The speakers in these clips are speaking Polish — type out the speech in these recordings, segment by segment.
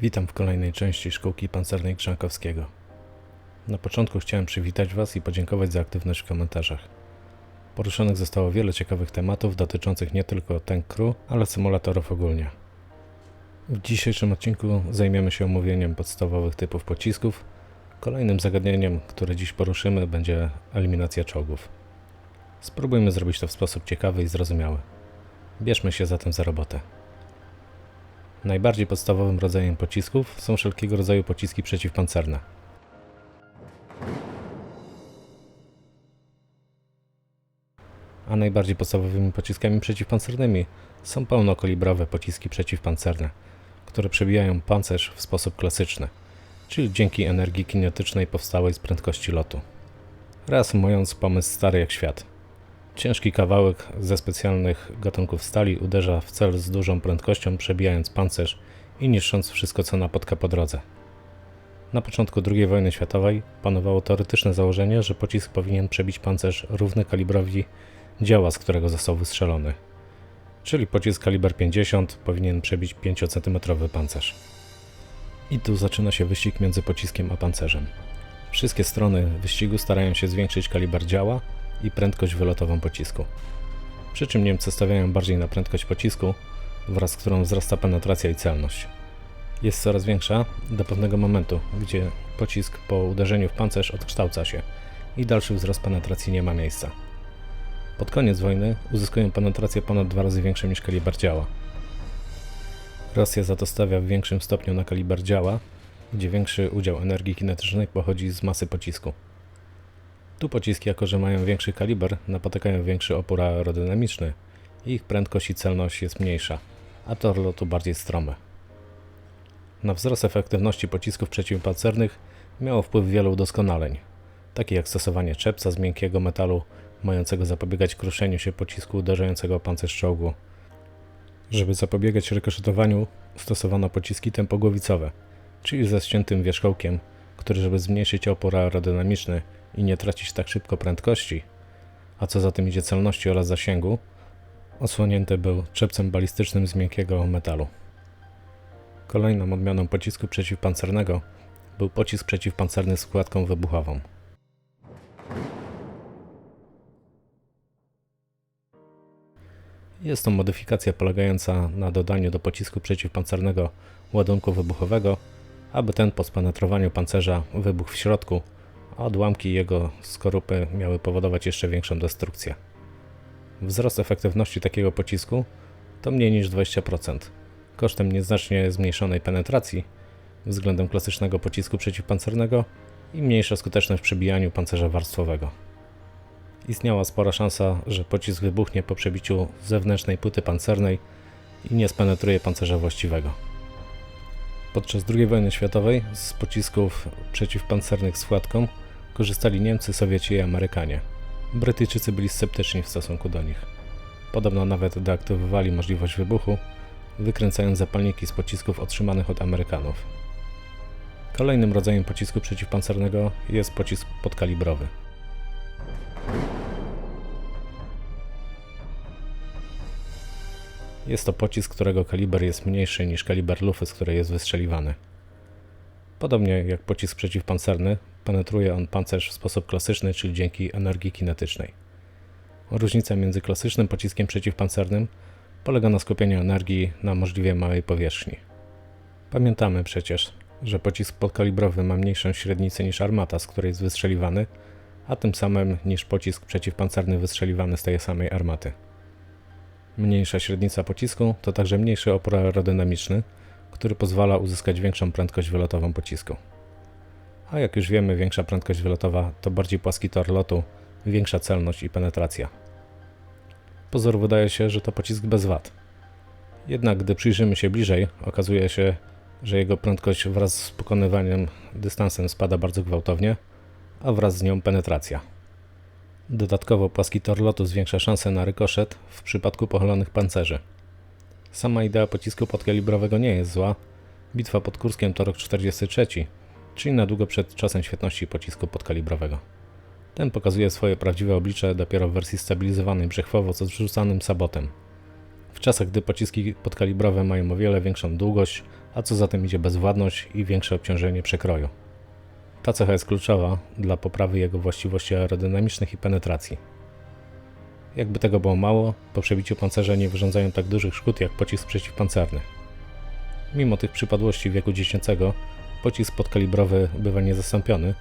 Witam w kolejnej części Szkółki Pancernej Grzankowskiego. Na początku chciałem przywitać Was i podziękować za aktywność w komentarzach. Poruszonych zostało wiele ciekawych tematów dotyczących nie tylko Tank Crew, ale symulatorów ogólnie. W dzisiejszym odcinku zajmiemy się omówieniem podstawowych typów pocisków. Kolejnym zagadnieniem, które dziś poruszymy, będzie eliminacja czołgów. Spróbujmy zrobić to w sposób ciekawy i zrozumiały. Bierzmy się zatem za robotę. Najbardziej podstawowym rodzajem pocisków są wszelkiego rodzaju pociski przeciwpancerne. A najbardziej podstawowymi pociskami przeciwpancernymi są pełnokalibrowe pociski przeciwpancerne, które przebijają pancerz w sposób klasyczny, czyli dzięki energii kinetycznej powstałej z prędkości lotu. Reasumując, pomysł stary jak świat. Ciężki kawałek ze specjalnych gatunków stali uderza w cel z dużą prędkością, przebijając pancerz i niszcząc wszystko, co napotka po drodze. Na początku II wojny światowej panowało teoretyczne założenie, że pocisk powinien przebić pancerz równy kalibrowi działa, z którego został wystrzelony. Czyli pocisk kaliber 50 powinien przebić 5 cm pancerz. I tu zaczyna się wyścig między pociskiem a pancerzem. Wszystkie strony wyścigu starają się zwiększyć kaliber działa i prędkość wylotową pocisku. Przy czym Niemcy stawiają bardziej na prędkość pocisku, wraz z którą wzrasta penetracja i celność. Jest coraz większa do pewnego momentu, gdzie pocisk po uderzeniu w pancerz odkształca się i dalszy wzrost penetracji nie ma miejsca. Pod koniec wojny uzyskują penetrację ponad dwa razy większą niż kaliber działa. Rosja za to stawia w większym stopniu na kaliber działa, gdzie większy udział energii kinetycznej pochodzi z masy pocisku. Tu pociski, jako że mają większy kaliber, napotykają większy opór aerodynamiczny i ich prędkość i celność jest mniejsza, a tor lotu bardziej stromy. Na wzrost efektywności pocisków przeciwpancernych miało wpływ wielu udoskonaleń, takie jak stosowanie czepca z miękkiego metalu, mającego zapobiegać kruszeniu się pocisku uderzającego pancerz czołgu. Żeby zapobiegać rykoszetowaniu, stosowano pociski tempogłowicowe, czyli ze ściętym wierzchołkiem, który, żeby zmniejszyć opór aerodynamiczny i nie tracić tak szybko prędkości, a co za tym idzie celności oraz zasięgu, osłonięty był czepcem balistycznym z miękkiego metalu. Kolejną odmianą pocisku przeciwpancernego był pocisk przeciwpancerny z wkładką wybuchową. Jest to modyfikacja polegająca na dodaniu do pocisku przeciwpancernego ładunku wybuchowego, aby ten po spenetrowaniu pancerza wybuchł w środku, a odłamki jego skorupy miały powodować jeszcze większą destrukcję. Wzrost efektywności takiego pocisku to mniej niż 20%, kosztem nieznacznie zmniejszonej penetracji względem klasycznego pocisku przeciwpancernego i mniejsza skuteczność w przebijaniu pancerza warstwowego. Istniała spora szansa, że pocisk wybuchnie po przebiciu zewnętrznej płyty pancernej i nie spenetruje pancerza właściwego. Podczas II wojny światowej z pocisków przeciwpancernych z wkładką korzystali Niemcy, Sowieci i Amerykanie. Brytyjczycy byli sceptyczni w stosunku do nich. Podobno nawet deaktywowali możliwość wybuchu, wykręcając zapalniki z pocisków otrzymanych od Amerykanów. Kolejnym rodzajem pocisku przeciwpancernego jest pocisk podkalibrowy. Jest to pocisk, którego kaliber jest mniejszy niż kaliber lufy, z której jest wystrzeliwany. Podobnie jak pocisk przeciwpancerny, penetruje on pancerz w sposób klasyczny, czyli dzięki energii kinetycznej. Różnica między klasycznym pociskiem przeciwpancernym polega na skupieniu energii na możliwie małej powierzchni. Pamiętamy przecież, że pocisk podkalibrowy ma mniejszą średnicę niż armata, z której jest wystrzeliwany, a tym samym niż pocisk przeciwpancerny wystrzeliwany z tej samej armaty. Mniejsza średnica pocisku to także mniejszy opór aerodynamiczny, który pozwala uzyskać większą prędkość wylotową pocisku. A jak już wiemy, większa prędkość wylotowa to bardziej płaski tor lotu, większa celność i penetracja. Pozór wydaje się, że to pocisk bez wad. Jednak gdy przyjrzymy się bliżej, okazuje się, że jego prędkość wraz z pokonywaniem dystansem spada bardzo gwałtownie, a wraz z nią penetracja. Dodatkowo płaski tor lotu zwiększa szanse na rykoszet w przypadku pochylonych pancerzy. Sama idea pocisku podkalibrowego nie jest zła. Bitwa pod Kurskiem to rok 43, czyli na długo przed czasem świetności pocisku podkalibrowego. Ten pokazuje swoje prawdziwe oblicze dopiero w wersji stabilizowanej brzechwowo z odrzucanym sabotem. W czasach, gdy pociski podkalibrowe mają o wiele większą długość, a co za tym idzie bezwładność i większe obciążenie przekroju. Ta cecha jest kluczowa dla poprawy jego właściwości aerodynamicznych i penetracji. Jakby tego było mało, po przebiciu pancerza nie wyrządzają tak dużych szkód jak pocisk przeciwpancerny. Mimo tych przypadłości wieku dziecięcego, pocisk podkalibrowy bywa niezastąpiony,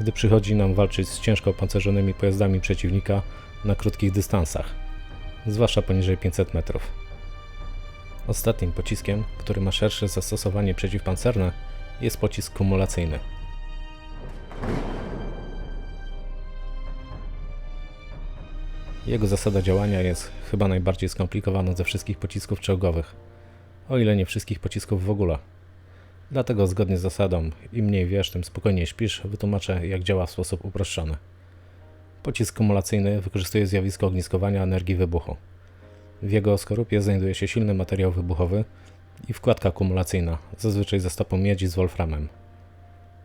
gdy przychodzi nam walczyć z ciężko opancerzonymi pojazdami przeciwnika na krótkich dystansach, zwłaszcza poniżej 500 metrów. Ostatnim pociskiem, który ma szersze zastosowanie przeciwpancerne, jest pocisk kumulacyjny. Jego zasada działania jest chyba najbardziej skomplikowana ze wszystkich pocisków czołgowych, o ile nie wszystkich pocisków w ogóle. Dlatego zgodnie z zasadą im mniej wiesz, tym spokojniej śpisz, wytłumaczę jak działa w sposób uproszczony. Pocisk kumulacyjny wykorzystuje zjawisko ogniskowania energii wybuchu. W jego skorupie znajduje się silny materiał wybuchowy i wkładka kumulacyjna, zazwyczaj ze stopą miedzi z wolframem.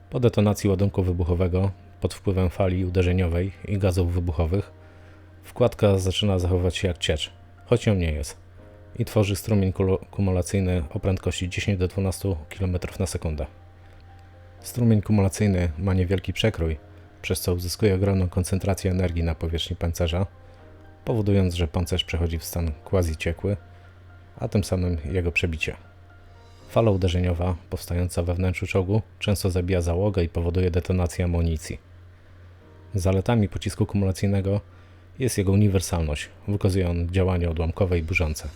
Po detonacji ładunku wybuchowego, pod wpływem fali uderzeniowej i gazów wybuchowych, wkładka zaczyna zachowywać się jak ciecz, choć ją nie jest, i tworzy strumień kumulacyjny o prędkości 10 do 12 km na sekundę. Strumień kumulacyjny ma niewielki przekrój, przez co uzyskuje ogromną koncentrację energii na powierzchni pancerza, powodując, że pancerz przechodzi w stan quasi ciekły, a tym samym jego przebicie. Fala uderzeniowa powstająca we wnętrzu czołgu często zabija załogę i powoduje detonację amunicji. Zaletami pocisku kumulacyjnego jest jego uniwersalność, wykazuje on działanie odłamkowe i burzące.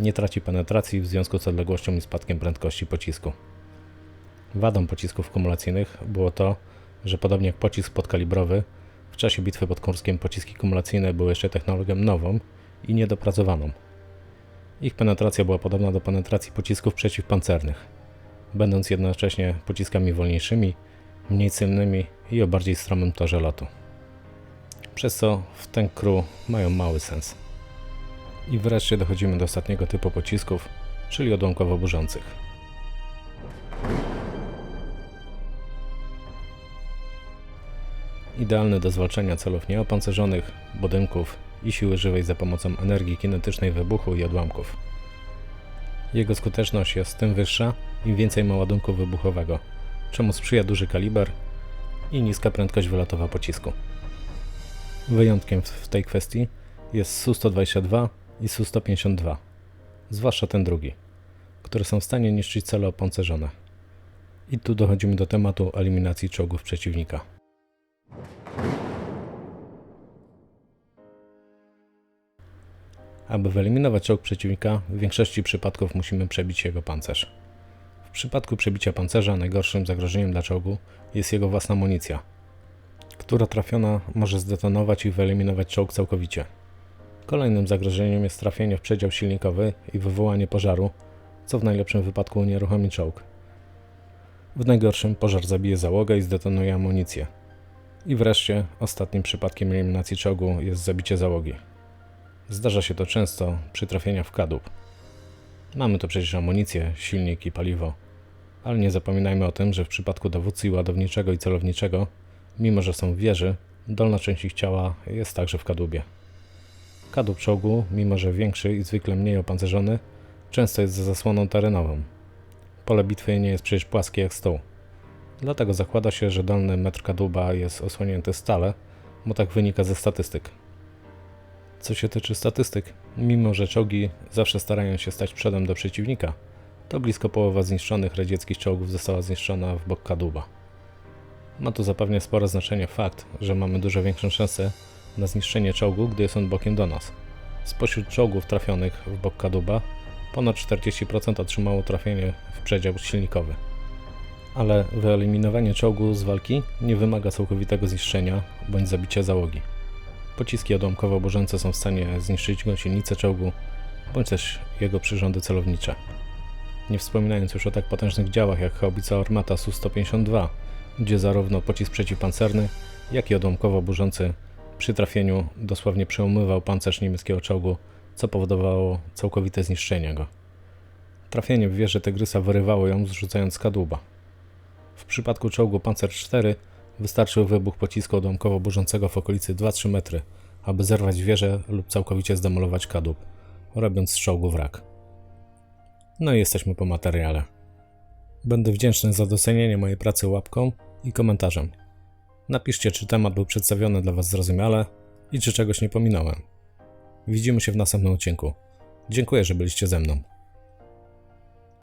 Nie traci penetracji w związku z odległością i spadkiem prędkości pocisku. Wadą pocisków kumulacyjnych było to, że podobnie jak pocisk podkalibrowy, w czasie bitwy pod Kurskiem pociski kumulacyjne były jeszcze technologią nową i niedopracowaną. Ich penetracja była podobna do penetracji pocisków przeciwpancernych, będąc jednocześnie pociskami wolniejszymi, mniej celnymi i o bardziej stromym torze lotu. Przez co w ten crew mają mały sens. I wreszcie dochodzimy do ostatniego typu pocisków, czyli odłamkowo burzących. Idealny do zwalczania celów nieopancerzonych, budynków i siły żywej za pomocą energii kinetycznej wybuchu i odłamków. Jego skuteczność jest tym wyższa, im więcej ma ładunku wybuchowego, czemu sprzyja duży kaliber i niska prędkość wylotowa pocisku. Wyjątkiem w- tej kwestii jest Su-122 i Su-152, zwłaszcza ten drugi, które są w stanie niszczyć cele opancerzone. I tu dochodzimy do tematu eliminacji czołgów przeciwnika. Aby wyeliminować czołg przeciwnika, w większości przypadków musimy przebić jego pancerz. W przypadku przebicia pancerza najgorszym zagrożeniem dla czołgu jest jego własna amunicja, która trafiona może zdetonować i wyeliminować czołg całkowicie. Kolejnym zagrożeniem jest trafienie w przedział silnikowy i wywołanie pożaru, co w najlepszym wypadku unieruchomi czołg. W najgorszym pożar zabije załogę i zdetonuje amunicję. I wreszcie ostatnim przypadkiem eliminacji czołgu jest zabicie załogi. Zdarza się to często przy trafieniach w kadłub. Mamy tu przecież amunicję, silnik i paliwo. Ale nie zapominajmy o tym, że w przypadku dowódcy ładowniczego i celowniczego, mimo że są w wieży, dolna część ich ciała jest także w kadłubie. Kadłub czołgu, mimo że większy i zwykle mniej opancerzony, często jest za zasłoną terenową. Pole bitwy nie jest przecież płaskie jak stół. Dlatego zakłada się, że dolny metr kadłuba jest osłonięty stale, bo tak wynika ze statystyk. Co się tyczy statystyk, mimo że czołgi zawsze starają się stać przodem do przeciwnika, to blisko połowa zniszczonych radzieckich czołgów została zniszczona w bok kadłuba. Ma tu zapewne spore znaczenie fakt, że mamy dużo większą szansę na zniszczenie czołgu, gdy jest on bokiem do nas. Spośród czołgów trafionych w bok kadłuba, ponad 40% otrzymało trafienie w przedział silnikowy. Ale wyeliminowanie czołgu z walki nie wymaga całkowitego zniszczenia bądź zabicia załogi. Pociski odłamkowo-burzące są w stanie zniszczyć gąsienicę czołgu, bądź też jego przyrządy celownicze. Nie wspominając już o tak potężnych działach jak haubica Armata Su-152, gdzie zarówno pocisk przeciwpancerny, jak i odłamkowo-burzący przy trafieniu dosłownie przełamywał pancerz niemieckiego czołgu, co powodowało całkowite zniszczenie go. Trafienie w wieżę Tygrysa wyrywało ją, zrzucając kadłuba. W przypadku czołgu Panzer IV wystarczył wybuch pocisku odłamkowo-burzącego w okolicy 2-3 metry, aby zerwać wieżę lub całkowicie zdemolować kadłub, robiąc z czołgu wrak. No i jesteśmy po materiale. Będę wdzięczny za docenienie mojej pracy łapką i komentarzem. Napiszcie, czy temat był przedstawiony dla Was zrozumiale i czy czegoś nie pominąłem. Widzimy się w następnym odcinku. Dziękuję, że byliście ze mną.